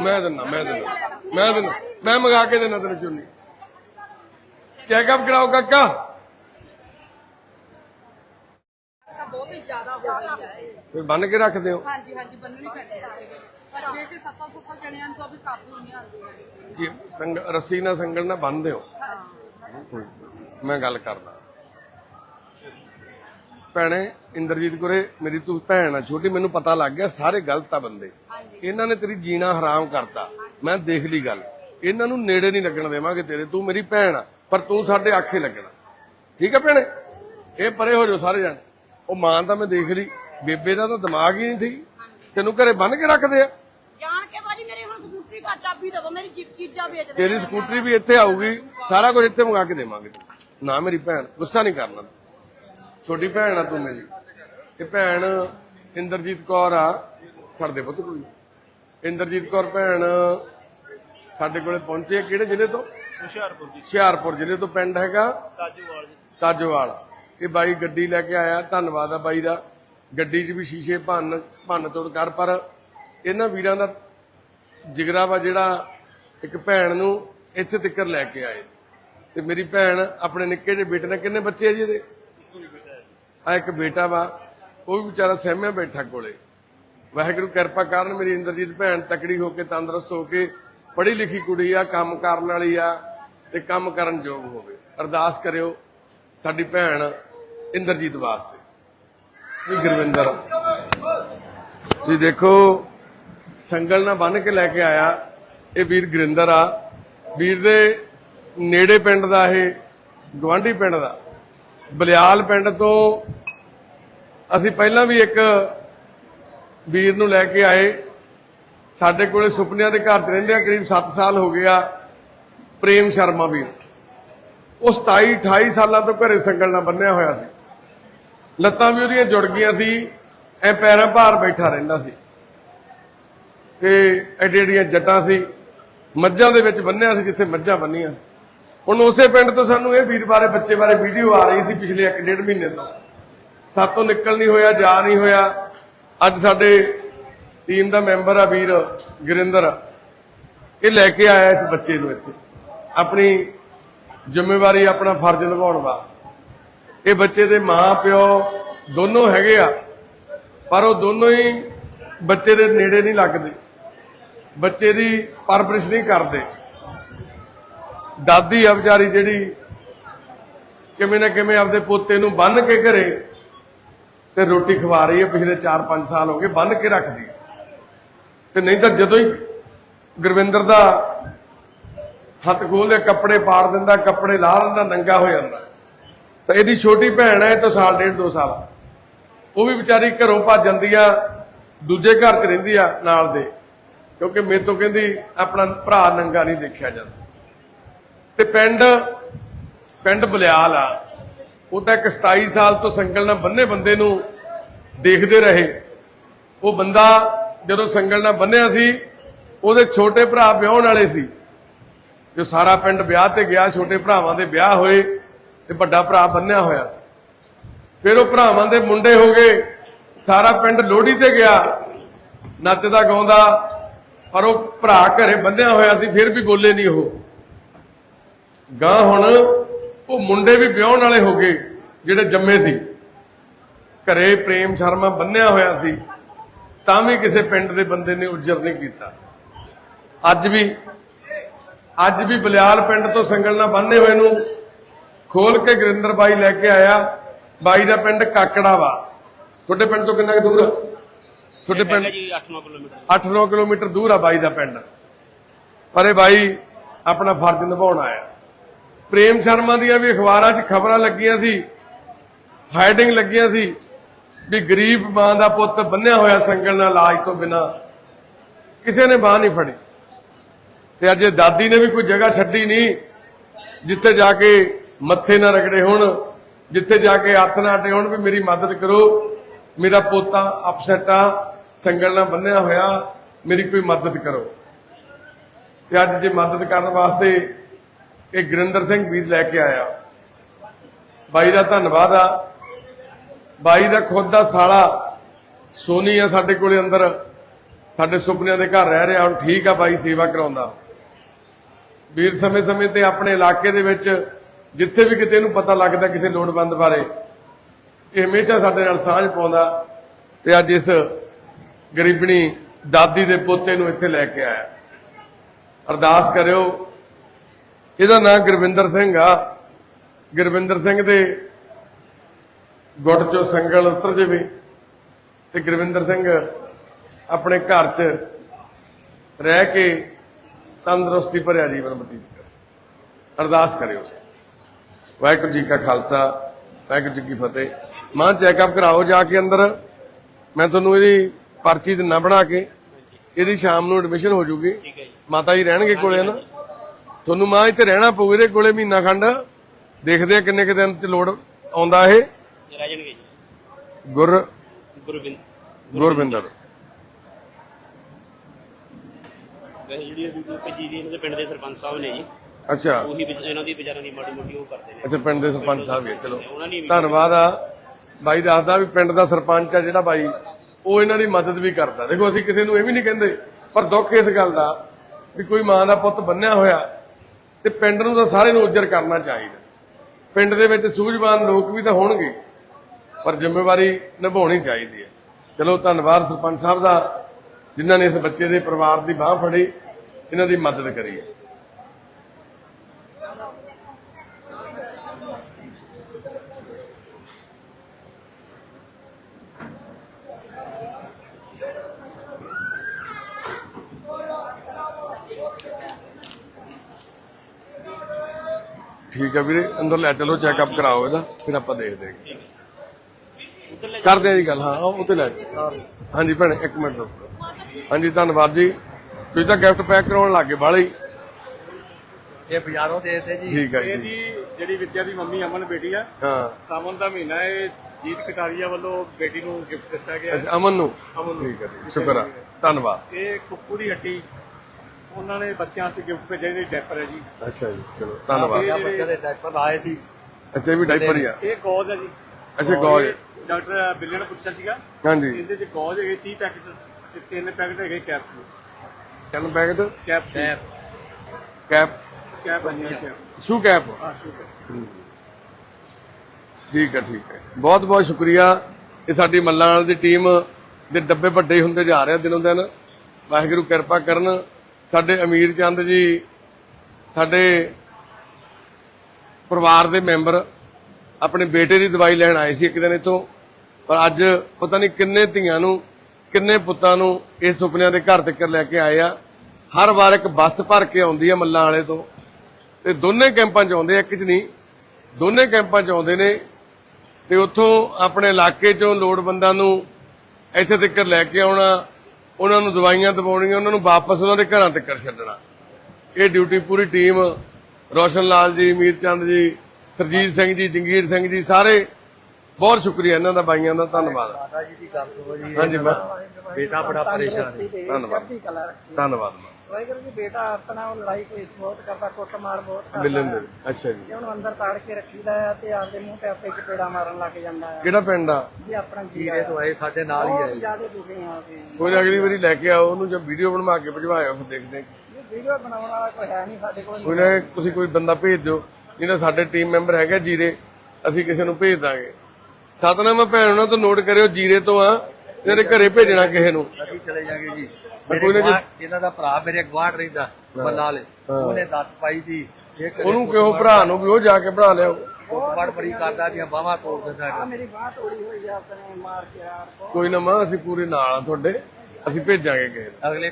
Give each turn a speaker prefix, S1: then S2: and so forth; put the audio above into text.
S1: ਮੈਂ ਦਿੰਦਾ ਮੈਂ ਦਿੰਦਾ। ਮੈਂ ਦਿੰਦਾ। ਮੈਂ ਮੰਗਾ ਕੇ ਦਿੰਦਾ ਤੈਨੂੰ ਚੁੰਨੀ। ਚੈੱਕਅਪ ਕਰਾਓ ਕਾਕਾ।
S2: ਬਹੁਤ ਹੀ ਜ਼ਿਆਦਾ ਹੋ ਗਈ ਹੈ।
S1: ਫਿਰ ਬੰਨ ਕੇ ਰੱਖਦੇ ਹੋ
S2: ਹਾਂਜੀ ਹਾਂਜੀ ਬੰਨਣੀ ਪੈਂਦੀ ਵੇਲੇ ਪਰ 6 6 7 7 ਜਣਿਆਂ ਨੂੰ ਤਾਂ ਵੀ ਕਾਬੂ ਨਹੀਂ ਆਉਂਦੀ
S1: ਕਿ ਰੱਸੀ ਨਾਲ ਸੰਗਲ ਨਾਲ ਬੰਨਦੇ ਹੋ ਮੈਂ ਗੱਲ ਕਰਦਾ। ਭੈਣੇ ਇੰਦਰਜੀਤ ਗੁਰੇ ਮੇਰੀ ਤੂੰ ਭੈਣ ਆ ਛੋਟੀ ਮੈਨੂੰ ਪਤਾ ਲੱਗ ਗਿਆ ਸਾਰੇ ਗਲਤ ਆ ਬੰਦੇ। ਇਹਨਾਂ ਨੇ ਤੇਰੀ ਜੀਣਾ ਹਰਾਮ ਕਰਤਾ। ਮੈਂ ਦੇਖ ਲਈ ਗੱਲ। ਇਹਨਾਂ ਨੂੰ ਨੇੜੇ ਨਹੀਂ ਲੱਗਣ ਦੇਵਾਂਗੇ ਤੇਰੇ। ਤੂੰ ਮੇਰੀ ਭੈਣ ਆ ਪਰ ਤੂੰ ਸਾਡੇ ਆਖੇ ਲੱਗਣਾ। ਠੀਕ ਹੈ ਭੈਣੇ? ਇਹ ਪਰੇ ਹੋ ਜਾਓ ਸਾਰੇ ਜਣ। ਉਹ ਮਾਂ ਤਾਂ ਮੈਂ ਦੇਖ ਲਈ। ਬੇਬੇ ਦਾ ਤਾਂ ਦਿਮਾਗ ਹੀ ਨਹੀਂ ਠੀਕ। ਤੈਨੂੰ ਘਰੇ ਬੰਨ ਕੇ ਰੱਖਦੇ ਆ।
S3: ਜਾਣ ਕੇ ਬਾਜੀ ਮੇਰੀ ਹੁਣ ਸਕੂਟਰੀ ਦਾ ਚਾਬੀ ਦੇਵੋ ਮੇਰੀ ਚੀਜ਼- ਚੀਜ਼ਾਂ ਵੇਚ ਦੇ
S1: ਤੇਰੀ ਸਕੂਟਰੀ ਵੀ ਇੱਥੇ ਆਊਗੀ। ਸਾਰਾ ਕੁਝ ਇੱਥੇ ਮੰਗਾ ਕੇ ਦੇਵਾਂਗੇ। ਨਾ ਮੇਰੀ ਭੈਣ ਗੁੱਸਾ ਨਹੀਂ ਕਰਨਾ। ਛੋਟੀ ਭੈਣ ਆ ਤੂੰ ਮੇਰੀ। ਇਹ ਭੈਣ ਇੰਦਰਜੀਤ ਕੌਰ ਆ। ਦੇ ਪੁੱਤ ਕੋਈ ਇੰਦਰਜੀਤ ਕੌਰ ਭੈਣ ਸਾਡੇ ਕੋਲੇ ਪਹੁੰਚੇ ਕਿਹੜੇ ਜ਼ਿਲ੍ਹੇ ਤੋਂ?
S4: ਹੁਸ਼ਿਆਰਪੁਰ ਜੀ।
S1: ਹੁਸ਼ਿਆਰਪੁਰ ਜ਼ਿਲ੍ਹੇ ਤੋਂ ਪਿੰਡ ਹੈਗਾ।
S4: ਤਾਜੂਵਾਲ ਜੀ।
S1: ਤਾਜੋਵਾਲ। ਇਹ ਬਾਈ ਗੱਡੀ ਲੈ ਕੇ ਆਇਆ। ਧੰਨਵਾਦ ਆ ਬਾਈ ਦਾ। ਗੱਡੀ 'ਚ ਵੀ ਸ਼ੀਸ਼ੇ ਭੰਨ ਭੰਨ ਤੋੜ ਕਰ ਪਰ ਇਹਨਾਂ ਵੀਰਾਂ ਦਾ ਜਿਗਰਾ ਵਾ ਜਿਹੜਾ ਇੱਕ ਭੈਣ ਨੂੰ ਇੱਥੇ ਤੱਕ ਲੈ ਕੇ ਆਏ ਤੇ ਮੇਰੀ ਭੈਣ ਆਪਣੇ ਨਿੱਕੇ ਜਿਹੇ ਬੇਟੇ ਨਾਲ ਕਿੰਨੇ ਬੱਚੇ ਆ ਜੀ ਇਹਦੇ? ਆ ਇੱਕ ਬੇਟਾ ਵਾ, ਉਹ ਵੀ ਵਿਚਾਰਾ ਸਹਿਮਿਆ ਬੈਠਾ ਕੋਲੇ। ਵਾਹਿਗੁਰੂ ਕਿਰਪਾ ਕਰਨ ਮੇਰੀ ਇੰਦਰਜੀਤ ਭੈਣ ਤਕੜੀ ਹੋ ਕੇ, ਤੰਦਰੁਸਤ ਹੋ ਕੇ ਪੜ੍ਹੀ ਲਿਖੀ ਕੁੜੀ ਆ, ਕੰਮ ਕਰਨ ਵਾਲੀ ਆ ਤੇ ਕੰਮ ਕਰਨ ਯੋਗ ਹੋਵੇ। ਅਰਦਾਸ ਕਰਿਓ ਸਾਡੀ ਭੈਣ ਇੰਦਰਜੀਤ ਵਾਸਤੇ। ਵੀ ਗੁਰਵਿੰਦਰ। ਤੁਸੀਂ ਦੇਖੋ, ਸੰਗਲ ਨਾਲ ਬੰਨ ਕੇ ਲੈ ਕੇ ਆਇਆ ਇਹ ਵੀਰ ਗੁਰਿੰਦਰ ਆ। ਵੀਰ ਦੇ ਨੇੜੇ ਪਿੰਡ ਦਾ ਇਹ ਗਵਾਂਢੀ ਪਿੰਡ ਦਾ। ਬਲਿਆਲ ਪਿੰਡ ਤੋਂ ਅਸੀਂ ਪਹਿਲਾਂ ਵੀ ਇੱਕ ਵੀਰ ਨੂੰ ਲੈ ਕੇ ਆਏ। ਸਾਡੇ ਕੋਲੇ ਸੁਪਨਿਆਂ ਦੇ ਘਰ 'ਚ ਰਹਿੰਦੇ ਆ ਕਰੀਬ 7 ਸਾਲ ਹੋ ਗਿਆ ਪ੍ਰੇਮ ਸ਼ਰਮਾ ਵੀਰ। ਉਹ 27 28 ਸਾਲਾਂ ਤੋਂ ਘਰੇ ਸੰਗਲ ਨਾਲ ਬੰਨਿਆ ਹੋਇਆ ਸੀ। ਲੱਤਾਂ ਵੀ ਉਹਦੀਆਂ ਜੁੜ ਗਈਆਂ ਸੀ, ਐ ਪੈਰਾਂ ਭਾਰ ਬੈਠਾ ਰਹਿੰਦਾ ਸੀ। ਤੇ ਐਡੀ ਐਡੀਆਂ ਜੱਟਾਂ ਸੀ, ਮੱਝਾਂ ਦੇ ਵਿੱਚ ਬੰਨਿਆ ਸੀ, ਜਿੱਥੇ ਮੱਝਾਂ ਬੰਨੀਆਂ ਹੁਣ ਉਸੇ ਪਿੰਡ ਤੋਂ ਸਾਨੂੰ ਇਹ ਵੀਰ ਬਾਰੇ ਬੱਚੇ ਬਾਰੇ ਵੀਡੀਓ ਆ ਰਹੀ ਸੀ ਪਿਛਲੇ 1.5 ਮਹੀਨੇ ਤੋਂ। ਸਾਤੋਂ ਨਿਕਲ ਨਹੀਂ ਹੋਇਆ, ਜਾ ਨਹੀਂ ਹੋਇਆ। ਅੱਜ ਸਾਡੇ ਟੀਮ ਦਾ ਮੈਂਬਰ ਆ ਵੀਰ ਗੁਰਿੰਦਰ। ਇਹ ਲੈ ਕੇ ਆਇਆ ਇਸ ਬੱਚੇ ਨੂੰ ਇੱਥੇ। ਆਪਣੀ ਜ਼ਿੰਮੇਵਾਰੀ, ਆਪਣਾ ਫਰਜ਼ ਨਿਭਾਉਣ ਵਾਸਤੇ। ਇਹ ਬੱਚੇ ਦੇ ਮਾਂ, ਪਿਓ ਦੋਨੋਂ ਹੈਗੇ ਆ, ਪਰ ਉਹ ਦੋਨੋਂ ਹੀ ਬੱਚੇ ਦੇ ਨੇੜੇ ਨਹੀਂ ਲੱਗਦੇ। ਬੱਚੇ ਦੀ ਪਰਵਰਿਸ਼ ਨਹੀਂ ਕਰਦੇ। ਦਾਦੀ ਆ ਵਿਚਾਰੀ ਜਿਹੜੀ ਕਿਵੇਂ ਨਾ ਕਿਵੇਂ ਆਪਦੇ ਪੋਤੇ ਨੂੰ ਬੰਨ ਕੇ ਘਰੇ ਤੇ ਰੋਟੀ ਖਵਾ ਰਹੀ ਹੈ, ਪਿਛਲੇ 4-5 ਸਾਲ ਹੋ ਗਏ, ਬੰਨ ਕੇ ਰੱਖਦੀ ਤੇ ਨਹੀਂ ਤਾਂ ਜਦੋਂ ਹੀ ਗੁਰਵਿੰਦਰ ਦਾ ਹੱਥ ਖੋਲਦੇ ਕੱਪੜੇ ਪਾੜ ਦਿੰਦਾ, ਕੱਪੜੇ ਲਾਹ ਲੈਂਦਾ ਨੰਗਾ ਹੋ ਜਾਂਦਾ। ਤਾਂ ਇਹਦੀ ਛੋਟੀ ਭੈਣ ਹੈ, ਇਹ ਤੋਂ ਸਾਲ ਡੇਢ ਦੋ ਸਾਲ। ਉਹ ਵੀ ਵਿਚਾਰੀ ਘਰੋਂ ਭੱਜ ਜਾਂਦੀ ਆ, ਦੂਜੇ ਘਰ 'ਚ ਰਹਿੰਦੀ ਆ ਨਾਲ ਦੇ। ਕਿਉਂਕਿ ਮੇਰੇ ਤੋਂ ਕਹਿੰਦੀ, ਆਪਣਾ ਭਰਾ ਨੰਗਾ ਨਹੀਂ ਦੇਖਿਆ ਜਾਂਦਾ। ਤੇ ਪਿੰਡ ਪਿੰਡ ਬਲਿਆਲ ਆ। ਉਹ ਤਾਂ ਇੱਕ 27 ਸਾਲ ਤੋਂ ਸੰਗਲ ਨਾਲ ਬੰਨੇ ਬੰਦੇ ਨੂੰ ਦੇਖਦੇ ਰਹੇ। ਉਹ ਬੰਦਾ ਜਦੋਂ ਸੰਗਲ ਨਾਲ ਬੰਨਿਆ ਸੀ, ਉਹਦੇ ਛੋਟੇ ਭਰਾ ਵਿਆਹਣ ਵਾਲੇ ਸੀ। ਜੋ ਸਾਰਾ ਪਿੰਡ ਵਿਆਹ ਤੇ ਗਿਆ, ਛੋਟੇ ਭਰਾਵਾਂ ਦੇ ਵਿਆਹ ਹੋਏ ਤੇ ਵੱਡਾ ਭਰਾ ਬੰਨਿਆ ਹੋਇਆ ਸੀ। ਫਿਰ ਉਹ ਭਰਾਵਾਂ ਦੇ ਮੁੰਡੇ ਹੋ ਗਏ। ਸਾਰਾ ਪਿੰਡ ਲੋਹੜੀ ਤੇ ਗਿਆ, ਨੱਚਦਾ ਗਾਉਂਦਾ, ਪਰ ਉਹ ਭਰਾ ਘਰੇ ਬੰਨਿਆ ਹੋਇਆ ਸੀ, ਫਿਰ ਵੀ ਬੋਲੇ ਨਹੀਂ ਉਹ। ਗਾਂ ਹੁਣ ਉਹ ਮੁੰਡੇ ਵੀ ਵਿਆਹਣ ਵਾਲੇ ਹੋ ਗਏ ਜਿਹੜੇ ਜੰਮੇ ਸੀ। ਘਰੇ ਪ੍ਰੇਮ ਸ਼ਰਮਾ ਬੰਨਿਆ ਹੋਇਆ ਸੀ ਤਾਂ ਵੀ ਕਿਸੇ ਪਿੰਡ ਦੇ ਬੰਦੇ ਨੇ ਉਜਰ ਨਹੀਂ ਕੀਤਾ। ਅੱਜ ਵੀ ਅੱਜ ਵੀ ਬਲਿਆਲ ਪਿੰਡ ਤੋਂ ਸੰਗਲ ਨਾਲ ਬੰਨੇ ਹੋਏ ਨੂੰ ਖੋਲ ਕੇ ਗੁਰਿੰਦਰ ਬਾਈ ਲੈ ਕੇ ਆਇਆ ਬਾਈ ਦਾ ਪਿੰਡ ਕਾਕੜਾ ਵਾ ਤੁਹਾਡੇ ਪਿੰਡ ਤੋਂ ਕਿੰਨਾ ਕੁ ਦੂਰ ਆ? ਤੁਹਾਡੇ ਪਿੰਡ
S4: ਜੀ 8-9 ਕਿਲੋਮੀਟਰ।
S1: 8-9 ਕਿਲੋਮੀਟਰ ਦੂਰ ਆ ਬਾਈ ਦਾ ਪਿੰਡ। ਪਰ ਇਹ ਬਾਈ ਆਪਣਾ ਫਰਜ਼ ਨਿਭਾਉਣ ਆਇਆ। ਪ੍ਰੇਮ ਸ਼ਰਮਾ ਦੀਆਂ ਵੀ ਅਖਬਾਰਾਂ 'ਚ ਖਬਰਾਂ ਲੱਗੀਆਂ ਸੀ ਹਾਈਡਿੰਗ ਲੱਗੀਆਂ ਸੀ ਵੀ ਗਰੀਬ ਮਾਂ ਦਾ ਪੁੱਤ ਬੰਨਿਆ ਹੋਇਆ ਸੰਗਲ ਨਾਲ ਇਲਾਜ ਤੋਂ ਬਿਨਾ ਕਿਸੇ ਨੇ ਬਾਹ ਨਹੀਂ ਫੜੀ। ਤੇ ਅੱਜ ਦਾਦੀ ਨੇ ਵੀ ਕੋਈ ਜਗ੍ਹਾ ਛੱਡੀ ਨਹੀਂ, ਜਿੱਥੇ ਜਾ ਕੇ ਮੱਥੇ ਨਾ ਰਗੜੇ ਹੋਣ, ਜਿੱਥੇ ਜਾ ਕੇ ਹੱਥ ਨਾ ਅਟੇ ਹੋਣ ਵੀ ਮੇਰੀ ਮਦਦ ਕਰੋ, ਮੇਰਾ ਪੋਤਾ ਅਪਸੈਟ ਆ ਸੰਗਲ ਨਾਲ ਬੰਨਿਆ ਹੋਇਆ, ਮੇਰੀ ਕੋਈ ਮਦਦ ਕਰੋ। ਤੇ ਅੱਜ ਜੇ ਮਦਦ ਕਰਨ ਵਾਸਤੇ ਇਹ ਗੁਰਿੰਦਰ ਸਿੰਘ ਵੀਰ ਲੈ ਕੇ ਆਇਆ। ਬਾਈ ਦਾ ਧੰਨਵਾਦ ਆ। ਬਾਈ ਦਾ ਖੁਦ ਦਾ ਸਾਲਾ ਸੋਨੀ ਆ ਸਾਡੇ ਕੋਲੇ ਅੰਦਰ। ਸਾਡੇ ਸੁਪਨਿਆਂ ਦੇ ਘਰ ਰਹਿ ਰਿਹਾ, ਹੁਣ ਠੀਕ ਆ ਬਾਈ ਸੇਵਾ ਕਰਾਉਂਦਾ। ਵੀਰ ਸਮੇਂ-ਸਮੇਂ ਤੇ ਆਪਣੇ ਇਲਾਕੇ ਦੇ ਵਿੱਚ ਜਿੱਥੇ ਵੀ ਕਿਤੇ ਨੂੰ ਪਤਾ ਲੱਗਦਾ ਕਿਸੇ ਲੋੜਵੰਦ ਬਾਰੇ, ਇਹ ਹਮੇਸ਼ਾ ਸਾਡੇ ਨਾਲ ਸਾਂਝ ਪਾਉਂਦਾ ਤੇ ਅੱਜ ਇਸ ਗਰੀਬਣੀ ਦਾਦੀ ਦੇ ਪੋਤੇ ਨੂੰ ਇੱਥੇ ਲੈ ਕੇ ਆਇਆ। ਅਰਦਾਸ ਕਰਿਓ ਇਹਦਾ ਨਾਮ ਗੁਰਵਿੰਦਰ ਸਿੰਘ ਆ। ਗੁਰਵਿੰਦਰ ਸਿੰਘ ਦੇ ਗੁੱਟ ਚੋਂ ਸੰਗਲ ਉਤਰ ਜਾਵੇ ਤੇ ਗੁਰਵਿੰਦਰ ਸਿੰਘ ਆਪਣੇ ਘਰ 'ਚ ਰਹਿ ਕੇ ਤੰਦਰੁਸਤੀ ਭਰਿਆ ਜੀਵਨ ਬਤੀਤ ਕਰੇ। ਅਰਦਾਸ ਕਰਿਓ ਵਾਹਿਗੁਰੂ ਜੀ ਕਾ ਖਾਲਸਾ ਵਾਹਿਗੁਰੂ ਜੀ ਕੀ ਫਤਿਹ। ਮਾਂ ਚੈੱਕਅਪ ਕਰਾਓ ਜਾ ਕੇ ਅੰਦਰ। ਮੈਂ ਤੁਹਾਨੂੰ ਇਹਦੀ ਪਰਚੀ ਦਿਨਾ ਬਣਾ ਕੇ। ਇਹਦੀ ਸ਼ਾਮ ਨੂੰ ਐਡਮਿਸ਼ਨ ਹੋ ਜੂਗੀ। ਮਾਤਾ ਜੀ ਰਹਿਣਗੇ ਕੋਲੇ ਨਾ? ਤੁਹਾਨੂੰ ਮਾਂ ਇੱਥੇ ਰਹਿਣਾ ਪਊ ਇਹਦੇ ਕੋਲੇ ਮਹੀਨਾ ਖੰਡ। ਦੇਖਦੇ ਆ ਕਿੰਨੇ ਕੁ ਦਿਨ ਚ ਲੋੜ ਆਉਂਦਾ ਇਹ।
S4: ਰਹਿ ਜਾਣਗੇ ਜੀ।
S1: ਗੁਰ
S4: ਗੁਰਵਿੰਦ
S1: ਗੁਰਵਿੰਦਰ।
S4: ਵੈਸੇ ਜਿਹੜੀ ਇਹ ਵੀਡੀਓ ਭੇਜੀ ਦੀ ਇਹਨਾਂ ਦੇ ਪਿੰਡ ਦੇ ਸਰਪੰਚ ਸਾਹਿਬ ਨੇ ਜੀ
S1: ਅੱਛਾ।
S4: ਉਹੀ ਵਿਚ- ਇਹਨਾਂ ਦੀ ਵਿਚਾਰਾਂ ਦੀ ਮਾੜੀ ਮੋਟੀ ਉਹ ਕਰਦੇ ਨੇ।
S1: ਅੱਛਾ ਪਿੰਡ ਦੇ ਸਰਪੰਚ ਸਾਹਿਬ ਹੀ ਆ, ਚਲੋ।
S4: ਉਹਨਾਂ ਨੇ ਵੀ
S1: ਧੰਨਵਾਦ ਆ। ਬਾਈ ਦੱਸਦਾ ਵੀ ਪਿੰਡ ਦਾ ਸਰਪੰਚ ਆ ਜਿਹੜਾ ਬਾਈ ਉਹ ਇਹਨਾਂ ਦੀ ਮਦਦ ਵੀ ਕਰਦਾ। ਦੇਖੋ ਅਸੀਂ ਕਿਸੇ ਨੂੰ ਇਹ ਵੀ ਨਹੀਂ ਕਹਿੰਦੇ ਪਰ ਦੁੱਖ ਇਸ ਗੱਲ ਦਾ ਵੀ ਕੋਈ ਮਾਂ ਦਾ ਪੁੱਤ ਬੰਨਿਆ ਹੋਇਆ ਤੇ ਪਿੰਡ ਨੂੰ ਤਾਂ ਸਾਰੇ ਨੂੰ ਉਜਰ ਕਰਨਾ ਚਾਹੀਦਾ। ਪਿੰਡ ਦੇ ਵਿੱਚ ਸੂਝਵਾਨ ਲੋਕ ਵੀ ਤਾਂ ਹੋਣਗੇ, ਪਰ ਜ਼ਿੰਮੇਵਾਰੀ ਨਿਭਾਉਣੀ ਚਾਹੀਦੀ ਹੈ। ਚਲੋ, ਧੰਨਵਾਦ ਸਰਪੰਚ ਸਾਹਿਬ ਦਾ, ਜਿਨ੍ਹਾਂ ਨੇ ਇਸ ਬੱਚੇ ਦੇ ਪਰਿਵਾਰ ਦੀ ਬਾਹ ਫੜੀ, ਇਹਨਾਂ ਦੀ ਮਦਦ ਕਰੀ ਹੈ। ਠੀਕ ਹੈ ਵੀਰੇ ਅੰਦਰ ਲੈ ਚਲੋ ਚੈੱਕਅਪ ਕਰਾਓ ਇਹਦਾ ਫਿਰ ਆਪਾਂ ਦੇਖਦੇ ਹਾਂ। ਕਰਦੇ ਆ ਜੀ ਗੱਲ ਹਾਂ ਉਹ ਤੇ ਲੈ। ਹਾਂਜੀ ਭੈਣੇ ਇੱਕ ਮਿੰਟ ਰੁਕੋ। ਹਾਂਜੀ ਧੰਨਵਾਦ ਜੀ। ਤੁਸੀਂ ਤਾਂ ਗਿਫਟ ਪੈਕ ਕਰਾਉਣ ਲੱਗੇ ਬਾਲੇ
S5: ਇਹ ਬਾਜ਼ਾਰੋਂ ਦੇ ਦੇ ਜੀ।
S1: ਠੀਕ ਹੈ
S6: ਇਹ
S1: ਜੀ
S6: ਜਿਹੜੀ ਵਿਦਿਆ ਦੀ ਮੰਮੀ ਅਮਨ ਬੇਟੀ ਆ
S1: ਹਾਂ।
S6: ਸਾਵਨ ਦਾ ਮਹੀਨਾ ਇਹ ਜੀਤ ਕਟਾਰੀਆ ਵੱਲੋਂ ਬੇਟੀ ਨੂੰ ਗਿਫਟ ਦਿੱਤਾ ਗਿਆ।
S1: ਅਮਨ ਨੂੰ?
S6: ਅਮਨ ਨੂੰ।
S1: ਠੀਕ ਹੈ ਜੀ ਸ਼ੁਕਰ ਆ। ਧੰਨਵਾਦ।
S6: ਇਹ ਕੁੱਕੂ ਦੀ ਹੱਟੀ ਉਹਨਾਂ ਨੇ ਬੱਚਿਆਂ ਵਾਸਤੇ ਗਿਫਟ ਭੇਜਿਆ ਇਹਦੀ ਡੈਪਰ ਹੈ ਜੀ।
S1: ਅੱਛਾ ਜੀ ਚਲੋ ਧੰਨਵਾਦ।
S5: ਆ ਬੱਚੇ ਦੇ ਡਾਈਪਰ ਆਏ ਸੀ।
S1: ਅੱਛਾ ਇਹ ਵੀ ਡਾਈਪਰ ਹੀ ਆ।
S6: ਇਹ ਗੌਜ਼ ਹੈ ਜੀ।
S1: ਅੱਛਾ ਗੌਜ
S6: ਇਹ ਡਾਕਟਰ ਬਿੱਲੇ ਨੇ ਪੁੱਛਿਆ ਸੀਗਾ।
S1: ਹਾਂਜੀ।
S6: ਇਹਦੇ ਚ ਗੌਜ਼ ਹੈਗੇ 30 ਪੈਕੇਟ ਤੇ ਤਿੰਨ ਪੈਕੇਟ ਹੈਗੇ ਕੈਪਸੂਲ
S1: ਕਿੰਨ ਪੈਕਟ?
S6: ਕੈਪਸੂਲ
S1: ਕੈਪ
S6: ਕੈਪ ਬਣੀ ਕੈਪ
S1: ਸ਼ੂ ਕੈਪ
S6: ਹਾਂ ਸ਼ੁਕਰ
S1: ਠੀਕ ਹੈ ਠੀਕ ਹੈ। ਬਹੁਤ ਬਹੁਤ ਸ਼ੁਕਰੀਆ। ਇਹ ਸਾਡੀ ਮੱਲਾਂ ਵਾਲ ਦੀ ਟੀਮ ਦੇ ਡੱਬੇ ਵੱਡੇ ਹੁੰਦੇ ਜਾ ਰਹੇ ਆ ਦਿਨੋਂ ਦਿਨ। ਵਾਹਿਗੁਰੂ ਕਿਰਪਾ ਕਰਨ। ਸਾਡੇ ਅਮੀਰ ਚੰਦ ਜੀ ਸਾਡੇ ਪਰਿਵਾਰ ਦੇ ਮੈਂਬਰ ਆਪਣੇ ਬੇਟੇ ਦੀ ਦਵਾਈ ਲੈਣ ਆਏ ਸੀ ਇੱਕ ਦਿਨ ਇਥੋਂ। ਪਰ ਅੱਜ ਪਤਾ ਨਹੀਂ ਕਿੰਨੇ ਧੀਆਂ ਨੂੰ ਕਿੰਨੇ ਪੁੱਤਾਂ ਨੂੰ ਇਹ ਸੁਪਨਿਆਂ ਦੇ ਘਰ ਤੱਕ ਲੈ ਕੇ ਆਏ ਆ। ਹਰ ਵਾਰ ਇੱਕ ਬੱਸ ਭਰ ਕੇ ਆਉਂਦੀ ਆ ਮੱਲਾਂ ਵਾਲੇ ਤੋਂ। ਤੇ ਦੋਨੇ ਕੈਂਪਾਂ 'ਚ ਆਉਂਦੇ ਆ, ਇੱਕ 'ਚ ਨਹੀਂ ਦੋਨੇ ਕੈਂਪਾਂ 'ਚ ਆਉਂਦੇ ਨੇ। ਤੇ ਉੱਥੋਂ ਆਪਣੇ ਇਲਾਕੇ 'ਚੋਂ ਲੋੜਵੰਦਾਂ ਨੂੰ ਇੱਥੇ ਤੱਕ ਲੈ ਕੇ ਆਉਣਾ ਉਹਨਾਂ ਨੂੰ ਦਵਾਈਆਂ ਦਿਵਾਉਣੀਆਂ ਉਹਨਾਂ ਨੂੰ ਵਾਪਸ ਉਹਨਾਂ ਦੇ ਘਰਾਂ ਤੱਕ ਛੱਡਣਾ। ਇਹ ਡਿਊਟੀ ਪੂਰੀ ਟੀਮ ਰੋਸ਼ਨ ਲਾਲ ਜੀ ਮੀਰ ਚੰਦ ਜੀ ਸਰਜੀਤ ਸਿੰਘ ਜੀ ਜੰਗੀਰ ਸਿੰਘ ਜੀ ਸਾਰੇ ਬਹੁਤ ਸ਼ੁਕਰੀਆ ਇਹਨਾਂ ਦਾ ਬਾਈਆਂ ਦਾ ਧੰਨਵਾਦ।
S5: ਦਾਦਾ ਜੀ ਦੀ ਗੱਲ ਸੁਣੋ ਜੀ
S1: ਹਾਂਜੀ
S5: ਬੇਟਾ ਬੜਾ ਪਰੇਸ਼ਾਨ ਹੈ।
S1: ਧੰਨਵਾਦ। ਧੰਨਵਾਦ।
S7: ਵਾਹਿਗੁਰੂ ਜੀ ਬੇਟਾ ਆਪਣਾ ਉਹ ਲੜਾਈ ਕੋਈ ਬਹੁਤ ਕਰਦਾ ਕੁੱਟਮਾਰ ਬਹੁਤ ਕਰਦਾ
S1: ਬਿਲਨ ਦੇ ਅੱਛਾ ਜੀ।
S7: ਤੇ ਉਹਨੂੰ ਅੰਦਰ ਤਾੜ ਕੇ ਰੱਖੀਦਾ ਹੈ ਤੇ ਆਪਦੇ ਮੂੰਹ ਤੇ ਆਪੇ ਚਪੇੜਾ ਮਾਰਨ ਲੱਗ ਜਾਂਦਾ ਹੈ।
S1: ਕਿਹੜਾ ਪਿੰਡ ਆ?
S7: ਜੀ ਆਪਣਾ ਜੀ
S5: ਜੀਰੇ ਤੋਂ ਆਏ ਸਾਡੇ ਨਾਲ ਹੀ ਆਏ।
S7: ਜ਼ਿਆਦਾ ਦੁਖੀ ਹਾਂ ਅਸੀਂ।
S1: ਕੋਈ ਨਾ ਅਗਲੀ ਵਾਰੀ ਲੈ ਕੇ ਆਓ ਉਹਨੂੰ ਜਦ ਵੀਡੀਓ ਬਣਵਾ ਕੇ ਭਜਵਾਇਓ ਫਿਰ ਦੇਖਦੇ ਹਾਂ।
S7: ਇਹ ਵੀਡੀਓ ਬਣਾਉਣ ਵਾਲਾ ਕੋਈ ਹੈ ਨਹੀਂ ਸਾਡੇ ਕੋਲ।
S1: ਕੋਈ ਨਾ ਤੁਸੀਂ ਕੋਈ ਬੰਦਾ ਭੇਜ ਦਿਓ ਜਿਹੜਾ ਸਾਡੇ ਟੀਮ ਮੈਂਬਰ ਹੈਗਾ ਜੀਰੇ ਅਸੀਂ ਕਿਸੇ ਨੂੰ ਭੇਜ ਦਾਂਗੇ। ਸਤਨਾਮ ਭੈਣ ਉਹਨਾਂ ਤੋਂ ਨੋਟ ਕਰਿਓ ਜੀਰੇ ਤੋਂ ਆ ਤੇਰੇ ਘਰੇ ਭੇਜਣਾ ਕਿਸੇ ਨੂੰ।
S5: ਅਸੀਂ ਚਲੇ ਜਾਗੇ ਜੀ।
S1: ਕੋਈ ਨਾ ਜੀ-
S5: ਗੁਆਂਢ- ਇਹਨਾਂ ਦਾ ਭਰਾ ਮੇਰੇ ਗਵਾਂਢ ਰਹਿੰਦਾ ਬੱਲਾਲ ਉਹਨੇ ਦੱਸ ਪਾਈ ਸੀ
S1: ਉਹਨੂੰ ਕਿਉਂ ਭਰਾ ਨੂੰ ਵੀ ਉਹ ਜਾ ਕੇ ਬਣਾ ਲਿਆਓ
S5: ਕੁੱਟਮਾਰ ਬੜੀ ਕਰਦਾ ਦੀਆਂ ਬਾਹਾਂ ਤੋੜ ਦਿੰਦਾ
S7: ਆ
S5: ਹੈਗਾ।
S7: ਮੇਰੀ ਬਾਹ ਤੋੜੀ ਹੋਈ ਆ ਆਪਨੇ ਮਾਰ ਕੇ ਯਾਰ
S1: ਕੋਈ ਨਾ ਮਾਂ ਅਸੀਂ ਪੂਰੇ ਨਾਲ ਆ ਤੁਹਾਡੇ। ਅਸੀਂ ਭੇਜਾਂਗੇ ਕਿਸੇ ਨੂੰ।
S5: ਅਗਲੇ